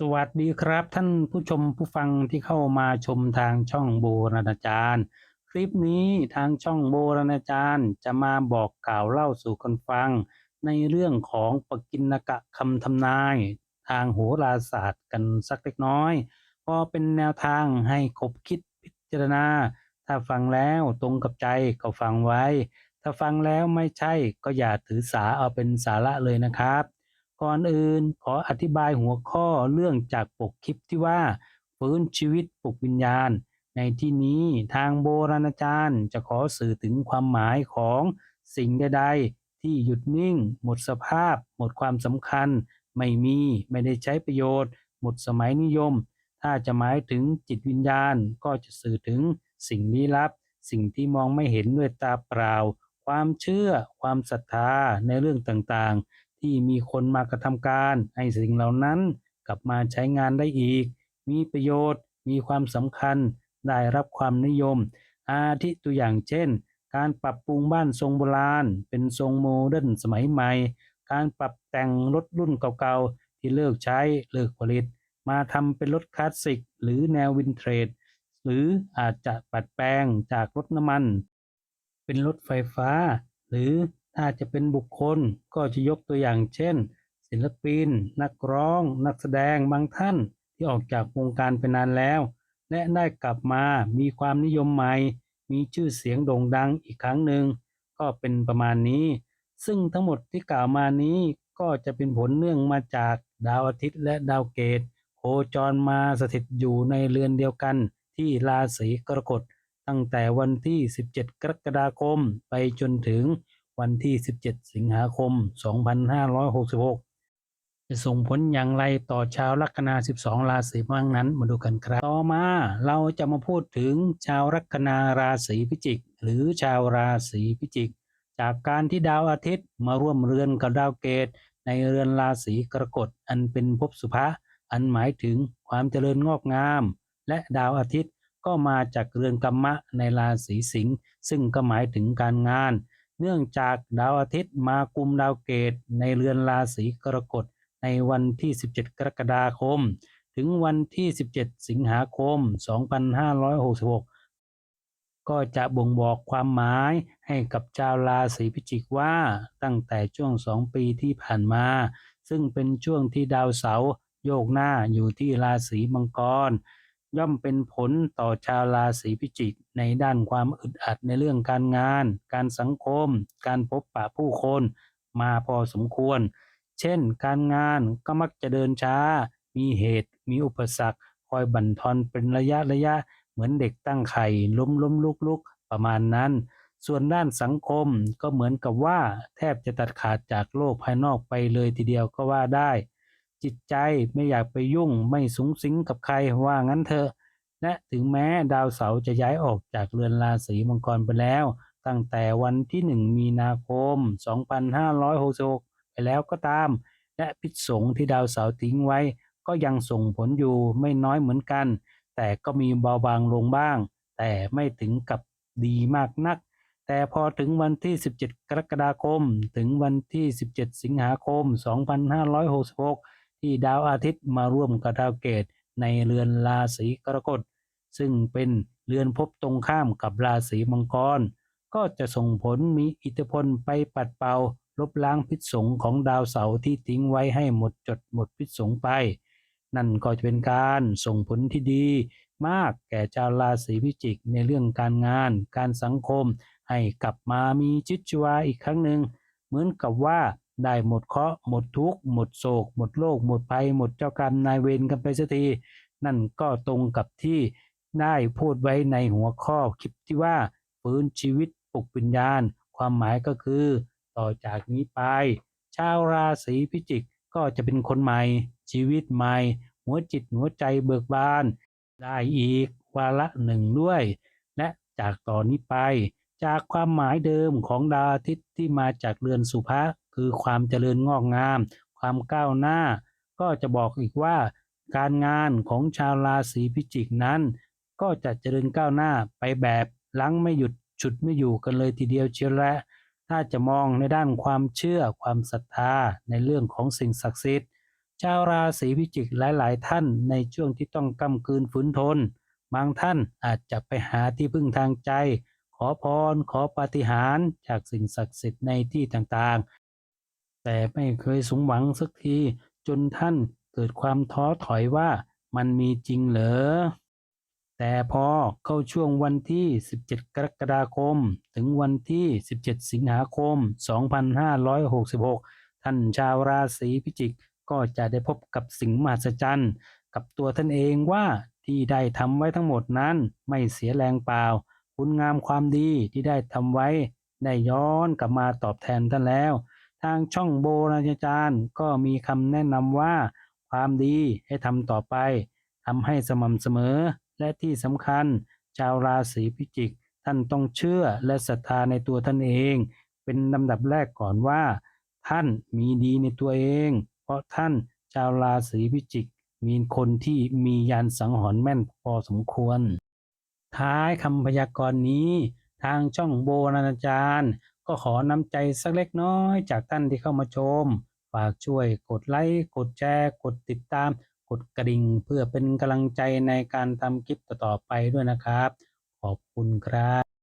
สวัสดีครับท่านผู้ชมผู้ฟังที่เข้ามาชมทางช่องโบราณอาจารย์ คลิปนี้ทางช่องโบราณอาจารย์จะมาบอกกล่าวเล่าสู่กันฟัง ในเรื่องของปกิณกะคำทำนาย ทางโหราศาสตร์กันสักเล็กน้อย พอเป็นแนวทางให้คบคิดพิจารณา ถ้าฟังแล้วตรงกับใจก็ฟังไว้ ถ้าฟังแล้วไม่ใช่ก็อย่าถือสาเอาเป็นสาระเลยนะครับ ก่อนอื่นขออธิบายหัวข้อเรื่องจากปกคลิปที่ว่าฟื้นชีวิตปลุกวิญญาณ ในที่นี้ทางโบราณอาจารย์จะขอสื่อถึงความหมายของสิ่งใดๆ ที่หยุดนิ่ง หมดสภาพ หมดความสำคัญ ไม่มีไม่ได้ใช้ประโยชน์ หมดสมัยนิยม ถ้าจะหมายถึงจิตวิญญาณก็จะสื่อถึงสิ่งลี้ลับ สิ่งที่มองไม่เห็นด้วยตาเปล่า ความเชื่อ ความศรัทธาในเรื่องต่างๆ ที่มีคนมากระทำการ ให้สิ่งเหล่านั้นกลับมาใช้งานได้อีก มีประโยชน์ มีความสำคัญ ได้รับความนิยม อาทิตัวอย่างเช่น การปรับปรุงบ้านทรงโบราณ เป็นทรงโมเดิร์นสมัยใหม่ การปรับแต่งรถรุ่นเก่าๆ ที่เลิกใช้เลิกผลิต มาทำเป็นรถคลาสสิก หรือแนววินเทรดหรืออาจจะปัดแปลงจากรถน้ำมัน เป็นรถไฟฟ้า หรือ ถ้าจะเป็นบุคคลก็จะยกตัวอย่างเช่น ศิลปิน นักร้อง นักแสดงบางท่านที่ออกจากวงการไปนานแล้ว และได้กลับมามีความนิยมใหม่ มีชื่อเสียงโด่งดังอีกครั้งหนึ่ง ก็เป็นประมาณนี้ ซึ่งทั้งหมดที่กล่าวมานี้ก็จะเป็นผลเนื่องมาจากดาวอาทิตย์และดาวเกตโคจรมาสถิตอยู่ในเรือนเดียวกันที่ราศีกรกฎตั้งแต่วันที่ 17 กรกฎาคมไปจนถึง วันที่ 17 สิงหาคม 2566 จะส่งผลอย่างไรต่อชาวลัคนา 12 ราศีบ้างนั้น มาดูกันครับ ต่อมาเราจะมาพูดถึงชาวลัคนาราศีพิจิก หรือชาวราศีพิจิก จากการที่ดาวอาทิตย์มาร่วมเรือนกับดาวเกต ในเรือนราศีกรกฎอันเป็นภพสุภะอันหมายถึงความเจริญงอกงาม และดาวอาทิตย์ก็มาจากเรือนกัมมะในราศีสิงห์ซึ่งก็หมายถึงการงาน เนื่องจากดาวอาทิตย์มากุมดาวเกตในเรือนราศีกรกฎในวันที่ 17 กรกฎาคม ถึงวันที่ 17 สิงหาคม 2566 ก็จะบ่งบอกความหมายให้กับชาวราศีพิจิกว่าตั้งแต่ช่วงสองปีที่ผ่านมา ซึ่งเป็นช่วงที่ดาวเสาร์โยกหน้าอยู่ที่ราศีมังกร ย่อมเป็นผลต่อชาวราศีพิจิก ในด้านความอึดอัดในเรื่องการงาน การสังคม การพบปะผู้คนมาพอสมควร เช่น การงานก็มักจะเดินช้า มีเหตุ มีอุปสรรค คอยบั่นทอนเป็นระยะระยะ เหมือนเด็กตั้งไข่ล้มล้มลุกลุกประมาณนั้น ส่วนด้านสังคมก็เหมือนกับว่า แทบจะตัดขาดจากโลกภายนอกไปเลยทีเดียวก็ว่าได้ จิตใจไม่อยากไปยุ่งไม่สุงสิงกับใครว่างั้นเถอะและถึงแม้ดาวเสาร์จะย้ายออกจากเรือนราศีมังกรไปแล้ว ตั้งแต่วันที่ 1 มีนาคม 2566 ไปแล้วก็ตาม และพิษสงที่ดาวเสาร์ทิ้งไว้ ก็ยังส่งผลอยู่ไม่น้อยเหมือนกัน แต่ก็มีเบาบางลงบ้าง แต่ไม่ถึงกับดีมากนัก แต่พอถึงวันที่ 17 กรกฎาคม ถึงวันที่ 17 สิงหาคม 2566 ที่ดาวอาทิตย์มาร่วมกับดาวเกตในเรือนราศีกรกฎ ซึ่งเป็นเรือนภพตรงข้ามกับราศีมังกร ก็จะส่งผลมีอิทธิพลไปปัดเป่าลบล้างพิษสงของดาวเสาร์ที่ทิ้งไว้ให้หมดจดหมดพิษสงไป นั่นก็จะเป็นการส่งผลที่ดีมากแก่ชาวราศีพิจิกในเรื่องการงาน การสังคม ให้กลับมามีชีวิตชีวาอีกครั้งหนึ่ง เหมือนกับว่า ได้หมดเคราะห์หมดทุกข์หมดโศก หมดโรคหมดภัย หมดเจ้ากรรมนายเวรกันไปสักที นั่นก็ตรงกับที่ได้พูดไว้ในหัวข้อคลิปที่ว่าฟื้นชีวิตปลุกวิญญาณ ความหมายก็คือ ต่อจากนี้ไป ชาวราศีพิจิกก็จะเป็นคนใหม่ ชีวิตใหม่ หัวจิตหัวใจเบิกบาน ได้อีกวาระหนึ่งด้วย และจากต่อนนี้ไป จากความหมายเดิมของดาวอาทิตย์ที่มาจากเรือนสุภะ คือความเจริญงอกงาม ความก้าวหน้า ก็จะบอกอีกว่าการงานของชาวราศีพิจิกนั้น ก็จะเจริญก้าวหน้าไปแบบลังไม่หยุดฉุดไม่อยู่กันเลยทีเดียวเชียวและถ้าจะมองในด้านความเชื่อความศรัทธาในเรื่องของสิ่งศักดิ์สิทธิ์ ชาวราศีพิจิกหลาย ๆ ท่านในช่วงที่ต้องกำกืนฝืนทน บางท่านอาจจะไปหาที่พึ่งทางใจ ขอพรขอปาฏิหาริย์จากสิ่งศักดิ์สิทธิ์ในที่ต่าง ๆ แต่ไม่เคยสมหวังสักที จนท่านเกิดความท้อถอยว่ามันมีจริงเหรอ แต่พอเข้าช่วงวันที่ 17 กรกฎาคม ถึงวันที่ 17 สิงหาคม 2566 ท่านชาวราศีพิจิกก็จะได้พบกับสิ่งมหัศจรรย์ กับตัวท่านเองว่าที่ได้ทำไว้ทั้งหมดนั้นไม่เสียแรงเปล่า คุณงามความดีที่ได้ทำไว้ ได้ย้อนกลับมาตอบแทนท่านแล้วางช่องโบราณอาจารย์ ก็มีคำแนะนำว่า ความดีให้ทำต่อไปทำให้สม่ำเสมอ และที่สำคัญ ชาวราศีพิจิก ท่านต้องเชื่อและศรัทธาในตัวท่านเอง เป็นลำดับแรกก่อนว่า ท่านมีดีในตัวเอง เพราะท่านชาวราศีพิจิก มีคนที่มียานสังหรณ์แม่นพอสมควร ท้ายคำพยากรณ์นี้ ทางช่องโบราณอาจารย์ ก็ขอน้ำใจสักเล็กน้อยจากท่านที่เข้ามาชม ฝากช่วยกดไลค์ กดแชร์ กดติดตาม กดกระดิ่ง เพื่อเป็นกำลังใจในการทำคลิปต่อๆไปด้วยนะครับ ขอบคุณครับ